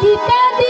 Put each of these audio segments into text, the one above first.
চিঠিটা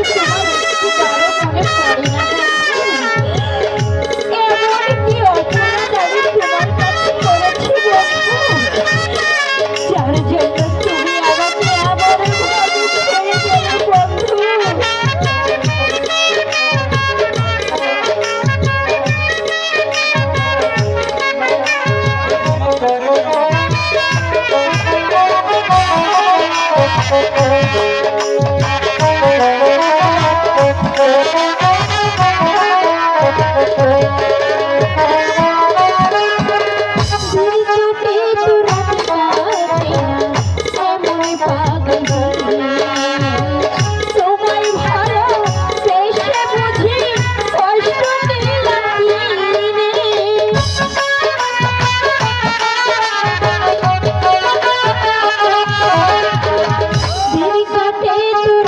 কথা কি que tu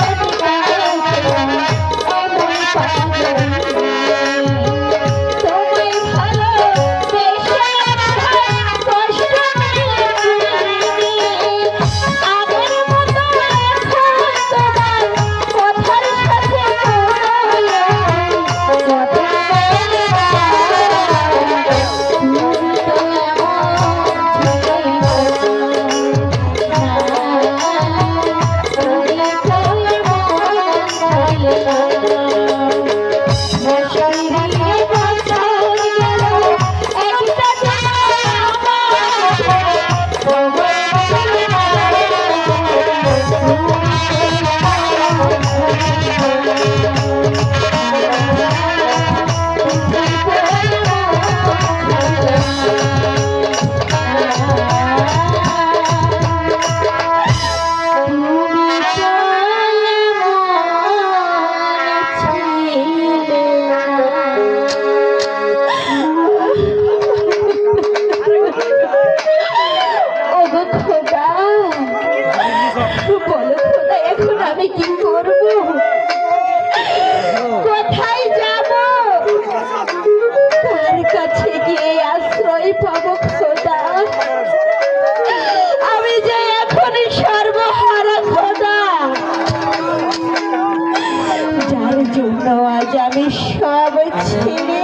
ছেড়ে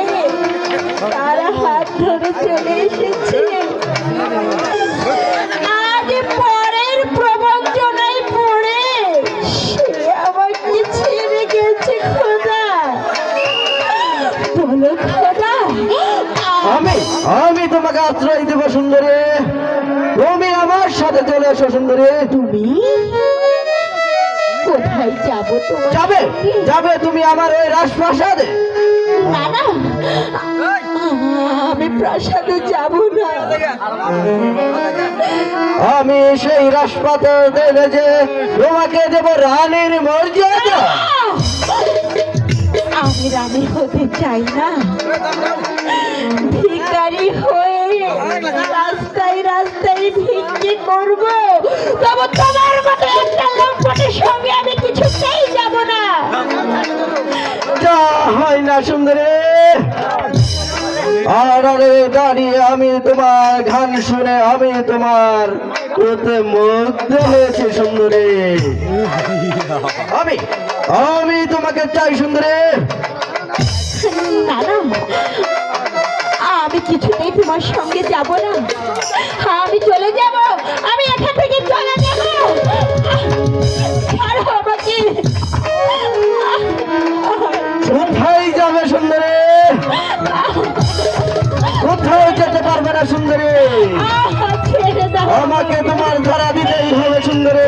তার হাত ধরে চলে এসেছি। আমি তোমাকে আশ্রয় দেব সুন্দরী। তুমি আমার সাথে চলে এসো সুন্দরী। তুমি? কোথায় যাব যাবে যাবে তুমি আমার ওই রাজপ্রাসাদে। না না। আমি প্রাসাদে যাব না। আমি সেই রাজপাতে দেবে যে তোমাকে দেব রানীর মর্যাদা। আমি হতে চাই না। ভিখারি হয়ে রাস্তায় রাস্তায় ভিক্ষে করব। তবে তোমার মতো একটা লম্পটের সঙ্গে আমি কিছুতেই যাব না। যা হয় না সুন্দরী। আরে দাঁড়িয়ে আমি তোমার গান শুনে আমি তোমার প্রতি মুগ্ধ হয়েছি সুন্দরী। আমি আমি তোমাকে চাই সুন্দরী। দাদা আমি কিছুতেই তোমার সঙ্গে যাব না। আমি চলে যাব। আমি এখান থেকে চলে যাব। যাবে না সুন্দরী? আমাকে তোমার ধরা দিতেই হবে সুন্দরী।